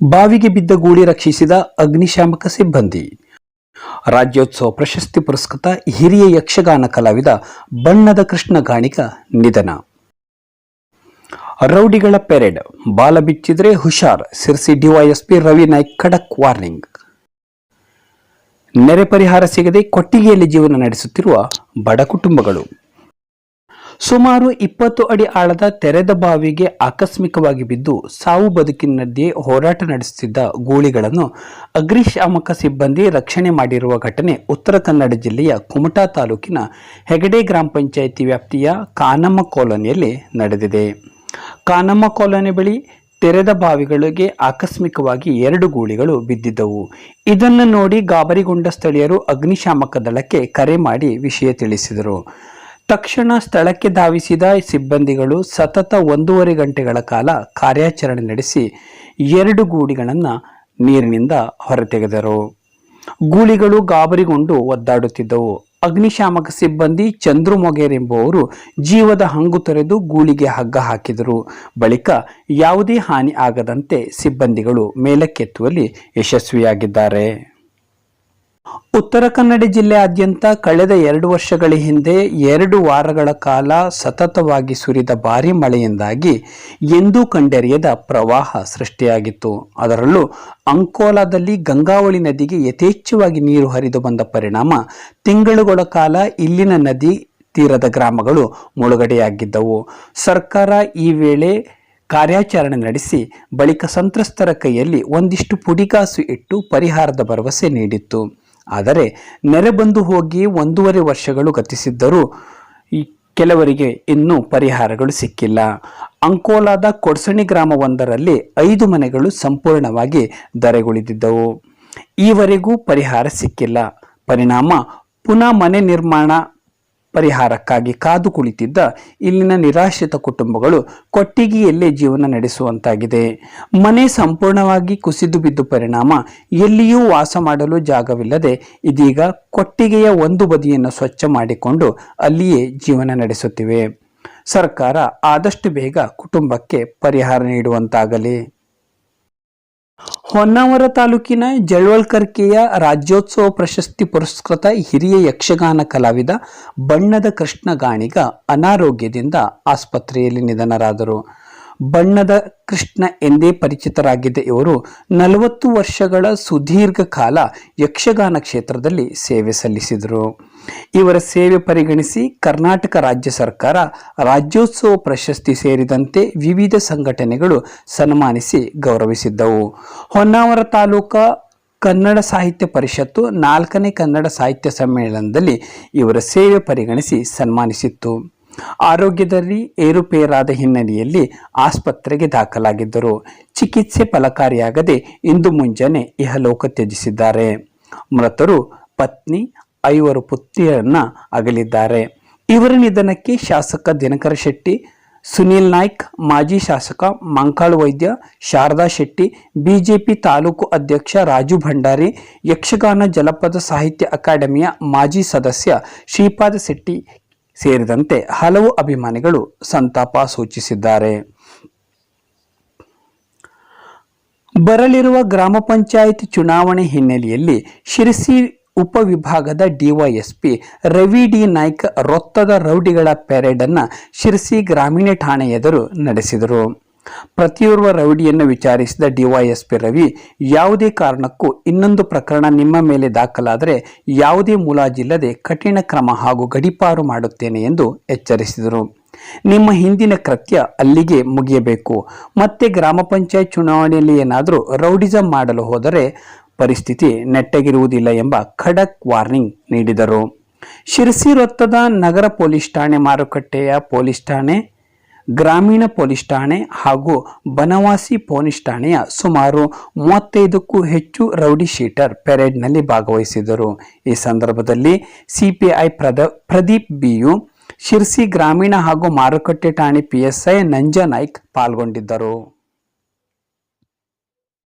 ಬಾವಿಗೆ ಬಿದ್ದ ಗೂಳಿ ರಕ್ಷಿಸಿದ ಅಗ್ನಿಶಾಮಕ ಸಿಬ್ಬಂದಿ. ರಾಜ್ಯೋತ್ಸವ ಪ್ರಶಸ್ತಿ ಪುರಸ್ಕೃತ ಹಿರಿಯ ಯಕ್ಷಗಾನ ಕಲಾವಿದ ಬಣ್ಣದ ಕೃಷ್ಣ ಗಾಣಿಕ ನಿಧನ. ರೌಡಿಗಳ ಪೆರೇಡ್, ಬಾಲ ಬಿಚ್ಚಿದ್ರೆ ಹುಷಾರ್, ಸಿರ್ಸಿ ಡಿವೈಎಸ್ಪಿ ರವಿ ನಾಯ್ಕ್ ಖಡಕ್ ವಾರ್ನಿಂಗ್. ನೆರೆ ಪರಿಹಾರ ಸಿಗದೆ ಕೊಟ್ಟಿಗೆಯಲ್ಲಿ ಜೀವನ ನಡೆಸುತ್ತಿರುವ ಬಡ ಕುಟುಂಬಗಳು. ಸುಮಾರು ಇಪ್ಪತ್ತು ಅಡಿ ಆಳದ ತೆರೆದ ಬಾವಿಗೆ ಆಕಸ್ಮಿಕವಾಗಿ ಬಿದ್ದು ಸಾವು ಬದುಕಿನದ್ದೇ ಹೋರಾಟ ನಡೆಸುತ್ತಿದ್ದ ಗೂಳಿಗಳನ್ನು ಅಗ್ನಿಶಾಮಕ ಸಿಬ್ಬಂದಿ ರಕ್ಷಣೆ ಮಾಡಿರುವ ಘಟನೆ ಉತ್ತರ ಕನ್ನಡ ಜಿಲ್ಲೆಯ ಕುಮಟಾ ತಾಲೂಕಿನ ಹೆಗಡೆ ಗ್ರಾಮ ಪಂಚಾಯಿತಿ ವ್ಯಾಪ್ತಿಯ ಕಾನಮ್ಮ ಕಾಲೋನಿಯಲ್ಲಿ ನಡೆದಿದೆ. ಕಾನಮ್ಮ ಕಾಲೋನಿ ಬಳಿ ತೆರೆದ ಬಾವಿಗಳಿಗೆ ಆಕಸ್ಮಿಕವಾಗಿ ಎರಡು ಗೂಳಿಗಳು ಬಿದ್ದಿದ್ದವು. ಇದನ್ನು ನೋಡಿ ಗಾಬರಿಗೊಂಡ ಸ್ಥಳೀಯರು ಅಗ್ನಿಶಾಮಕ ದಳಕ್ಕೆ ಕರೆ ಮಾಡಿ ವಿಷಯ ತಿಳಿಸಿದರು. ತಕ್ಷಣ ಸ್ಥಳಕ್ಕೆ ಧಾವಿಸಿದ ಸಿಬ್ಬಂದಿಗಳು ಸತತ ಒಂದೂವರೆ ಗಂಟೆಗಳ ಕಾಲ ಕಾರ್ಯಾಚರಣೆ ನಡೆಸಿ ಎರಡು ಗೂಡಿಗಳನ್ನು ನೀರಿನಿಂದ ಹೊರತೆಗೆದರು. ಗೂಳಿಗಳು ಗಾಬರಿಗೊಂಡು ಒದ್ದಾಡುತ್ತಿದ್ದವು. ಅಗ್ನಿಶಾಮಕ ಸಿಬ್ಬಂದಿ ಚಂದ್ರು ಮೊಗೇರ್ ಎಂಬುವವರು ಜೀವದ ಹಂಗು ತೊರೆದು ಗೂಳಿಗೆ ಹಗ್ಗ ಹಾಕಿದರು. ಬಳಿಕ ಯಾವುದೇ ಹಾನಿ ಆಗದಂತೆ ಸಿಬ್ಬಂದಿಗಳು ಮೇಲಕ್ಕೆತ್ತುವಲ್ಲಿ ಯಶಸ್ವಿಯಾಗಿದ್ದಾರೆ. ಉತ್ತರ ಕನ್ನಡ ಜಿಲ್ಲೆಯಾದ್ಯಂತ ಕಳೆದ ಎರಡು ವರ್ಷಗಳ ಹಿಂದೆ ಎರಡು ವಾರಗಳ ಕಾಲ ಸತತವಾಗಿ ಸುರಿದ ಭಾರಿ ಮಳೆಯಿಂದಾಗಿ ಎಂದೂ ಕಂಡರಿಯದ ಪ್ರವಾಹ ಸೃಷ್ಟಿಯಾಗಿತ್ತು. ಅದರಲ್ಲೂ ಅಂಕೋಲಾದಲ್ಲಿ ಗಂಗಾವಳಿ ನದಿಗೆ ಯಥೇಚ್ಛವಾಗಿ ನೀರು ಹರಿದು ಬಂದ ಪರಿಣಾಮ ತಿಂಗಳುಗಳ ಕಾಲ ಇಲ್ಲಿನ ನದಿ ತೀರದ ಗ್ರಾಮಗಳು ಮುಳುಗಡೆಯಾಗಿದ್ದವು. ಸರ್ಕಾರ ಈ ವೇಳೆ ಕಾರ್ಯಾಚರಣೆ ನಡೆಸಿ ಬಳಿಕ ಸಂತ್ರಸ್ತರ ಕೈಯಲ್ಲಿ ಒಂದಿಷ್ಟು ಪುಡಿಗಾಸು ಇಟ್ಟು ಪರಿಹಾರದ ಭರವಸೆ ನೀಡಿತ್ತು. ಆದರೆ ನೆರೆ ಬಂದು ಹೋಗಿ ಒಂದೂವರೆ ವರ್ಷಗಳು ಗತಿಸಿದ್ದರೂ ಕೆಲವರಿಗೆ ಇನ್ನೂ ಪರಿಹಾರಗಳು ಸಿಕ್ಕಿಲ್ಲ. ಅಂಕೋಲಾದ ಕೊಡ್ಸಣಿ ಗ್ರಾಮವೊಂದರಲ್ಲಿ ಐದು ಮನೆಗಳು ಸಂಪೂರ್ಣವಾಗಿ ದರೆಗುಳಿದಿದ್ದವು ಈವರೆಗೂ ಪರಿಹಾರ ಸಿಕ್ಕಿಲ್ಲ. ಪರಿಣಾಮ ಪುನಃ ಮನೆ ನಿರ್ಮಾಣ ಪರಿಹಾರಕ್ಕಾಗಿ ಕಾದು ಕುಳಿತಿದ್ದ ಇಲ್ಲಿನ ನಿರಾಶ್ರಿತ ಕುಟುಂಬಗಳು ಕೊಟ್ಟಿಗೆಯಲ್ಲೇ ಜೀವನ ನಡೆಸುವಂತಾಗಿದೆ. ಮನೆ ಸಂಪೂರ್ಣವಾಗಿ ಕುಸಿದು ಬಿದ್ದು ಪರಿಣಾಮ ಎಲ್ಲಿಯೂ ವಾಸ ಮಾಡಲು ಜಾಗವಿಲ್ಲದೆ ಇದೀಗ ಕೊಟ್ಟಿಗೆಯ ಒಂದು ಬದಿಯನ್ನು ಸ್ವಚ್ಛ ಮಾಡಿಕೊಂಡು ಅಲ್ಲಿಯೇ ಜೀವನ ನಡೆಸುತ್ತಿವೆ. ಸರ್ಕಾರ ಆದಷ್ಟು ಬೇಗ ಕುಟುಂಬಕ್ಕೆ ಪರಿಹಾರ ನೀಡುವಂತಾಗಲಿ. ಹೊನ್ನಾವರ ತಾಲೂಕಿನ ಜಳ್ವಳ್ಕರ್ಕೆಯ ರಾಜ್ಯೋತ್ಸವ ಪ್ರಶಸ್ತಿ ಪುರಸ್ಕೃತ ಹಿರಿಯ ಯಕ್ಷಗಾನ ಕಲಾವಿದ ಬಣ್ಣದ ಕೃಷ್ಣ ಗಾಣಿಗ ಅನಾರೋಗ್ಯದಿಂದ ಆಸ್ಪತ್ರೆಯಲ್ಲಿ ನಿಧನರಾದರು. ಬಣ್ಣದ ಕೃಷ್ಣ ಎಂದೇ ಪರಿಚಿತರಾಗಿದ್ದ ಇವರು ನಲವತ್ತು ವರ್ಷಗಳ ಸುದೀರ್ಘ ಕಾಲ ಯಕ್ಷಗಾನ ಕ್ಷೇತ್ರದಲ್ಲಿ ಸೇವೆ ಸಲ್ಲಿಸಿದರು. ಇವರ ಸೇವೆ ಪರಿಗಣಿಸಿ ಕರ್ನಾಟಕ ರಾಜ್ಯ ಸರ್ಕಾರ ರಾಜ್ಯೋತ್ಸವ ಪ್ರಶಸ್ತಿ ಸೇರಿದಂತೆ ವಿವಿಧ ಸಂಘಟನೆಗಳು ಸನ್ಮಾನಿಸಿ ಗೌರವಿಸಿದ್ದವು. ಹೊನ್ನಾವರ ತಾಲೂಕಾ ಕನ್ನಡ ಸಾಹಿತ್ಯ ಪರಿಷತ್ತು ನಾಲ್ಕನೇ ಕನ್ನಡ ಸಾಹಿತ್ಯ ಸಮ್ಮೇಳನದಲ್ಲಿ ಇವರ ಸೇವೆ ಪರಿಗಣಿಸಿ ಸನ್ಮಾನಿಸಿತ್ತು. ಆರೋಗ್ಯದಲ್ಲಿ ಏರುಪೇರಾದ ಹಿನ್ನೆಲೆಯಲ್ಲಿ ಆಸ್ಪತ್ರೆಗೆ ದಾಖಲಾಗಿದ್ದರು. ಚಿಕಿತ್ಸೆ ಫಲಕಾರಿಯಾಗದೆ ಇಂದು ಮುಂಜಾನೆ ಇಹಲೋಕ ತ್ಯಜಿಸಿದ್ದಾರೆ. ಮೃತರು ಪತ್ನಿ, ಐವರು ಪುತ್ರಿಯರನ್ನ ಅಗಲಿದ್ದಾರೆ. ಇವರ ನಿಧನಕ್ಕೆ ಶಾಸಕ ದಿನಕರ ಶೆಟ್ಟಿ, ಸುನೀಲ್ ನಾಯ್ಕ್, ಮಾಜಿ ಶಾಸಕ ಮಂಕಾಳು ವೈದ್ಯ, ಶಾರದಾ ಶೆಟ್ಟಿ, ಬಿಜೆಪಿ ತಾಲೂಕು ಅಧ್ಯಕ್ಷ ರಾಜು ಭಂಡಾರಿ, ಯಕ್ಷಗಾನ ಜಲಪದ ಸಾಹಿತ್ಯ ಅಕಾಡೆಮಿಯ ಮಾಜಿ ಸದಸ್ಯ ಶ್ರೀಪಾದ ಶೆಟ್ಟಿ ಸೇರಿದಂತೆ ಹಲವು ಅಭಿಮಾನಿಗಳು ಸಂತಾಪ ಸೂಚಿಸಿದ್ದಾರೆ. ಬರಲಿರುವ ಗ್ರಾಮ ಪಂಚಾಯತ್ ಚುನಾವಣೆ ಹಿನ್ನೆಲೆಯಲ್ಲಿ ಶಿರಸಿ ಉಪವಿಭಾಗದ ಡಿವೈಎಸ್ಪಿ ರವಿ ಡಿ ನಾಯ್ಕ ರೊತ್ತದ ರೌಡಿಗಳ ಪೆರೇಡನ್ನು ಶಿರಸಿ ಗ್ರಾಮೀಣ ಠಾಣೆ ಎದುರು ನಡೆಸಿದರು. ಪ್ರತಿಯೋರ್ವ ರೌಡಿಯನ್ನು ವಿಚಾರಿಸಿದ ಡಿವೈಎಸ್ಪಿ ರವಿ, ಯಾವುದೇ ಕಾರಣಕ್ಕೂ ಇನ್ನೊಂದು ಪ್ರಕರಣ ನಿಮ್ಮ ಮೇಲೆ ದಾಖಲಾದರೆ ಯಾವುದೇ ಮುಲಾಜಿಲ್ಲದೆ ಕಠಿಣ ಕ್ರಮ ಹಾಗೂ ಗಡಿಪಾರು ಮಾಡುತ್ತೇನೆ ಎಂದು ಎಚ್ಚರಿಸಿದರು. ನಿಮ್ಮ ಹಿಂದಿನ ಕೃತ್ಯ ಅಲ್ಲಿಗೆ ಮುಗಿಯಬೇಕು. ಮತ್ತೆ ಗ್ರಾಮ ಪಂಚಾಯತ್ ಚುನಾವಣೆಯಲ್ಲಿ ಏನಾದರೂ ರೌಡಿಸಂ ಮಾಡಲು ಹೋದರೆ ಪರಿಸ್ಥಿತಿ ನೆಟ್ಟಗಿರುವುದಿಲ್ಲ ಎಂಬ ಖಡಕ್ ವಾರ್ನಿಂಗ್ ನೀಡಿದರು. ಶಿರಸಿ ವೃತ್ತದ ನಗರ ಪೊಲೀಸ್ ಠಾಣೆ ಮಾರುಕಟ್ಟೆಯ ಪೊಲೀಸ್ ಠಾಣೆ ಗ್ರಾಮೀಣ ಪೊಲೀಸ್ ಠಾಣೆ ಹಾಗೂ ಬನವಾಸಿ ಪೊಲೀಸ್ ಠಾಣೆಯ ಸುಮಾರು ಮೂವತ್ತೈದಕ್ಕೂ ಹೆಚ್ಚು ರೌಡಿ ಶೀಟರ್ ಪೆರೇಡ್ನಲ್ಲಿ ಭಾಗವಹಿಸಿದರು ಈ ಸಂದರ್ಭದಲ್ಲಿ ಸಿಪಿಐ ಪ್ರದ, ಪ್ರದೀಪ್ ಬಿಯು, ಶಿರ್ಸಿ ಗ್ರಾಮೀಣ ಹಾಗೂ ಮಾರುಕಟ್ಟೆ ಠಾಣೆ ಪಿಎಸ್ಐ ನಂಜನಾಯ್ಕ್ ಪಾಲ್ಗೊಂಡಿದ್ದರು.